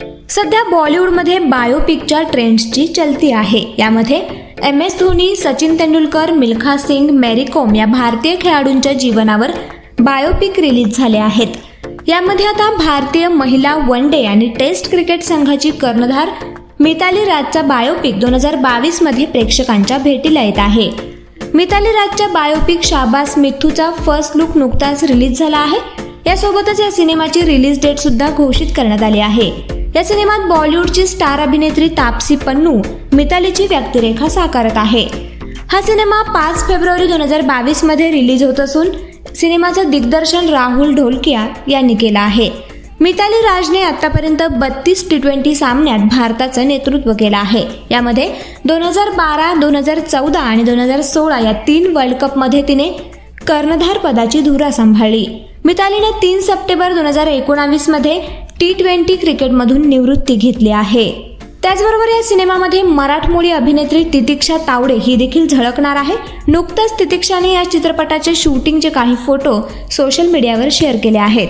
सध्या बॉलिवूडमध्ये बायोपिकच्या ट्रेंड्सची चलती आहे. यामध्ये एम एस धोनी सचिन तेंडुलकर मिल्खा सिंग मेरी कोम या भारतीय खेळाडूंच्या जीवनावर बायोपिक रिलीज झाले आहेत. यामध्ये आता भारतीय महिला वन डे आणि टेस्ट क्रिकेट संघाची कर्णधार मिताली राजचा बायोपिक दोन हजार बावीसमध्ये प्रेक्षकांच्या भेटीला येत आहे. मिताली राजच्या बायोपिक शाबास मिथूचा फर्स्ट लुक नुकताच रिलीज झाला आहे. यासोबतच या सिनेमाची रिलीज डेट सुद्धा घोषित करण्यात आली आहे. या सिनेमात बॉलिवूडची स्टार अभिनेत्री तापसी पन्नू मितालीची व्यक्तिरेखा साकारत आहे. हा सिनेमा पाच फेब्रुवारी दोन हजार बावीसमध्ये रिलीज होत असून सिनेमाचं दिग्दर्शन राहुल ढोलकिया यांनी केलं आहे. मिताली राजने आतापर्यंत बत्तीस टी ट्वेंटी सामन्यात भारताचं नेतृत्व केलं आहे. यामध्ये दोन हजार बारा दोन हजार चौदा आणि दोन हजार सोळा या तीन वर्ल्ड कपमध्ये तिने कर्णधार पदाची धुरा सांभाळली. मितालीने तीन सप्टेंबर दोन हजार एकोणावीसमध्ये टी ट्वेंटी क्रिकेटमधून निवृत्ती घेतली आहे. त्याचबरोबर या सिनेमामध्ये मराठमोळी अभिनेत्री तितिक्षा तावडे ही देखील झळकणार आहे. नुकतंच तितिक्षाने या चित्रपटाचे शूटिंगचे काही फोटो सोशल मीडियावर शेअर केले आहेत.